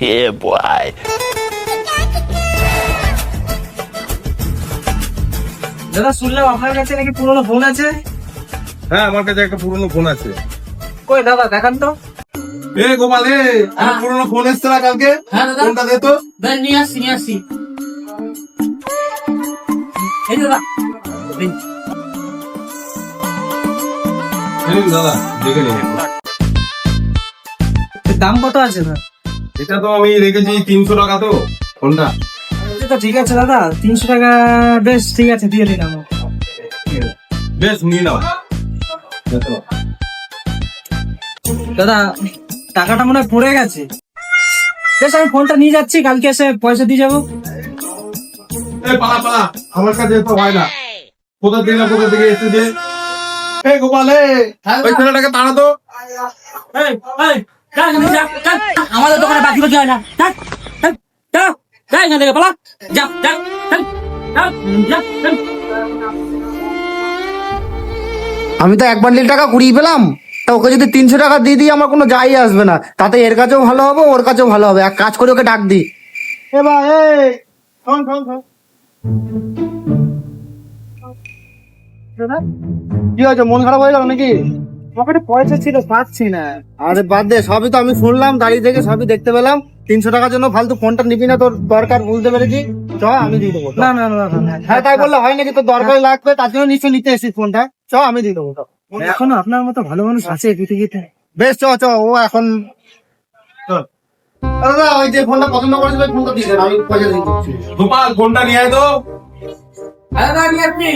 yeah, boy. দাদা শুনলাম আপনার কাছে নাকি পুরোনো ফোন আছে? হ্যাঁ আমার কাছে একটা পুরনো ফোন আছে। কই দাদা দেখান তো। এ গোপাল এ আমার পুরনো ফোন এসছে না কালকে? হ্যাঁ, দাদা। ফোনটা দে তো? দাদা নিয়ে আসছি নিয়ে আসছি। এই দাদা দাদা দেখে নিন দাম কত আছে দাদা? এটা তো আমি রেখেছি তিনশো টাকা তো ফোনটা। তো ঠিক আছে দাদা তিনশো টাকা বেশ ঠিক আছে দিয়ে দিন আমার বেশ নিয়ে নাও। দাদা টাকাটা মনে হয় পড়ে গেছে। বেশ আমি ফোনটা নিয়ে যাচ্ছি কালকে এসে পয়সা দিয়ে যাব। পালা পালা আমার কাছে তো হয় না। কোথা থেকে না কোথা থেকে এসে যে এ গোপাল ওই ছেলেটাকে তাড়া তো। আমাদের দোকানে বাকি বাকি হয় না? যা, যা, যা, যা এখান থেকে পালা। যা যা যা, যা, যা, যা। আমি তো এক বান্ডিল টাকা কুড়িয়ে পেলাম। তা ওকে যদি তিনশো টাকা দিয়ে দিই আমার কোনো যাই আসবে না। তাতে এর কাছেও ভালো হবে ওর কাছেও ভালো হবে। এক কাজ করে ওকে ডাক দিই। এ ভাই এই, শোন, শোন, শোন। কি হয়েছে মন খারাপ হয়ে গেল নাকি? পকেটে পয়সা ছিল পাচ্ছি না। আরে বাদ দে সবই তো আমি শুনলাম দাঁড়িয়ে থেকে সবই দেখতে পেলাম। তিনশো টাকার জন্য ফালতু ফোনটা নিবি না তোর দরকার বুঝতে পেরেছি। চ আমি দিয়ে দেবো না না না হ্যাঁ তাই বললে হয় নাকি তোর দরকার লাগবে তার জন্য নিশ্চয় নিতে এসেছিস ফোনটা। চ আমি দিয়ে দেবো এখনও আপনার মতো ভালো মানুষ আছে পৃথিবীতে। বেশ চ চ ও এখন দাদা ওই যে ফোনটা পছন্দ করেছিল ফোনটা দিয়ে দেন আমি পয়সা দিয়ে দিচ্ছি। গোপাল ফোনটা নিয়ে আয় তো। হ্যাঁ, দাদা নিয়ে আসছি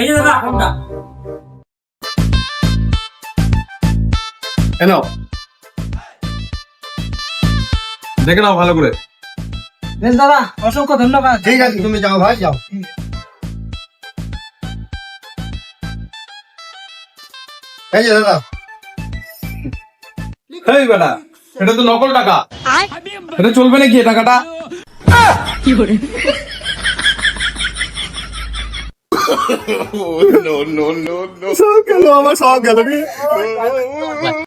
এই যে দাদা ফোনটা। এ নাও দেখে নাও ভালো করে। বেশ দাদা অসংখ্য ধন্যবাদ। ঠিক আছে তুমি যাও ভাই যাও। এই যে দাদা। এই বেটা এটা তো নকল টাকা। এটা চলবে নাকি এ টাকাটা? সব গেল আমার সব গেল